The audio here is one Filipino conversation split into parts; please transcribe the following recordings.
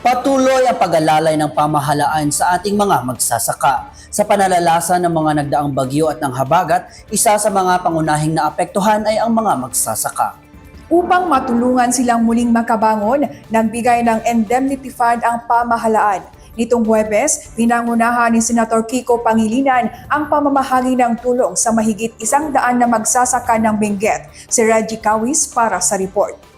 Patuloy ang pag-alalay ng pamahalaan sa ating mga magsasaka. Sa panalalasan ng mga nagdaang bagyo at ng habagat, isa sa mga pangunahing naapektuhan ay ang mga magsasaka. Upang matulungan silang muling makabangon, nagbigay ng indemnity fund ang pamahalaan. Nitong Huwebes, pinangunahan ni Senator Kiko Pangilinan ang pamamahagi ng tulong sa mahigit isang daan na magsasaka ng Benguet. Si Reggie Kawis para sa report.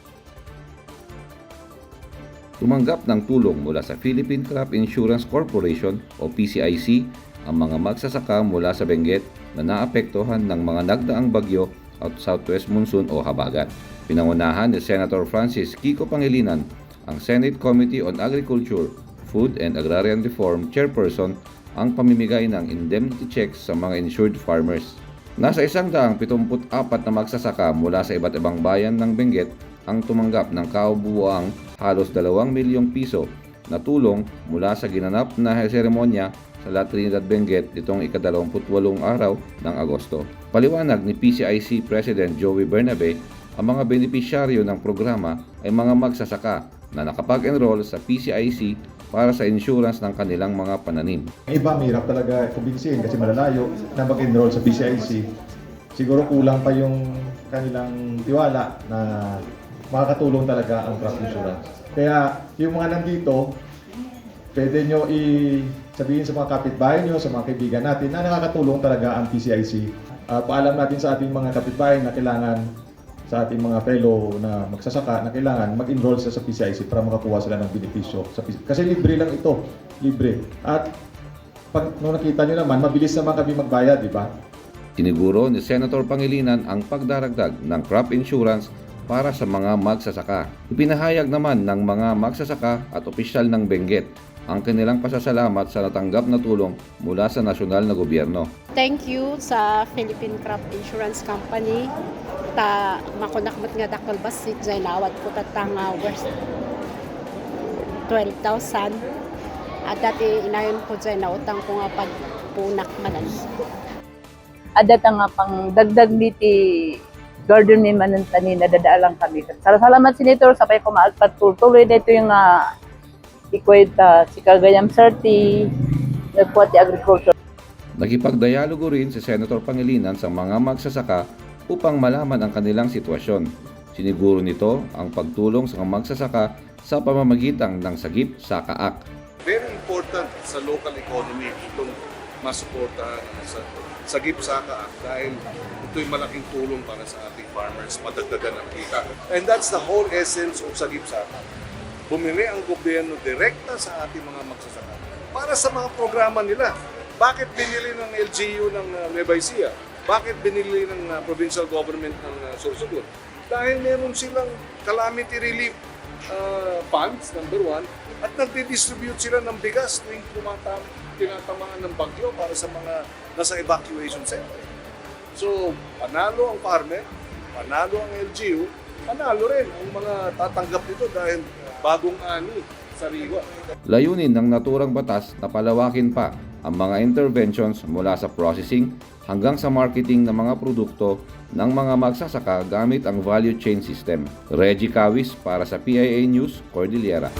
Tumanggap ng tulong mula sa Philippine Crop Insurance Corporation o PCIC ang mga magsasaka mula sa Benguet na naapektuhan ng mga nagdaang bagyo at southwest monsoon o habagat. Pinangunahan ni Senator Francis Kiko Pangilinan ang Senate Committee on Agriculture, Food and Agrarian Reform Chairperson ang pamimigay ng indemnity checks sa mga insured farmers. Nasa isang daang 74 na magsasaka mula sa iba't ibang bayan ng Benguet ang tumanggap ng kaubuang halos 2 milyong piso na tulong mula sa ginanap na seremonya sa La Trinidad Benguet nitong ika-28 araw ng Agosto. Paliwanag ni PCIC President Joey Bernabe, ang mga benepisyaryo ng programa ay mga magsasaka na nakapag-enroll sa PCIC para sa insurance ng kanilang mga pananim. Iba, mahirap talaga kumbinsin kasi malalayo na mag-enroll sa BCIC. Siguro kulang pa yung kanilang tiwala na makakatulong talaga ang crop insurance. Kaya yung mga nandito, pwede nyo i-sabihin sa mga kapitbahay nyo, sa mga kaibigan natin na nakakatulong talaga ang PCIC. Ah, paalam natin sa ating mga kapitbahay na kailangan sa ating mga fellow na magsasaka na kailangan mag-enroll sila sa PCIC para makakuha sila ng benepisyo. Sa. Kasi libre lang ito. Libre. At pag nung nakita nyo naman, mabilis naman kami magbayad, di ba? Tiniguro ni Senator Pangilinan ang pagdaragdag ng crop insurance para sa mga magsasaka. Ipinahayag naman ng mga magsasaka at opisyal ng Benguet ang kanilang pasasalamat sa natanggap na tulong mula sa nasyonal na gobyerno. Thank you sa Philippine Crop Insurance Company ta makunakmat nga dakal basit jay nawat ko tatang uh, worst 12,000 at dati inayon ko jay na utang ko nga pagpunak manan. ada ta nga pang dagdag niti garden ni manan tani na dadaalang kami. Salamat Senator sa pay kumaalpat tuloy dito yung uh, ikweta si Kagayam Sarti nagpuat ti agriculture. Nakipagdialogo rin si Senator Pangilinan sa mga magsasaka upang malaman ang kanilang sitwasyon. Siniguro nito ang pagtulong sa mga magsasaka sa pamamagitan ng Sagip sa Kaak. very important sa local economy itong masuportahan sa sa GIPSACA Act dahil ito'y malaking tulong para sa ating farmers, madagdagan ang kita. And that's the whole essence of sa GIPSACA. Bumili ang gobyerno direkta sa ating mga magsasaka para sa mga programa nila. Bakit binili ng LGU ng uh, Nueva? Bakit binili ng uh, provincial government ng uh, Sorsogon? Dahil meron silang calamity relief uh, funds, number one, at nagdi-distribute sila ng bigas tuwing tumatam, tinatamaan ng bagyo para sa mga nasa evacuation center. So, panalo ang farmer, panalo ang LGU, panalo rin ang mga tatanggap nito dahil bagong ani sariwa. Layunin ng naturang batas na palawakin pa ang mga interventions mula sa processing hanggang sa marketing ng mga produkto ng mga magsasaka gamit ang value chain system. Reggie Kawis para sa PIA News, Cordillera.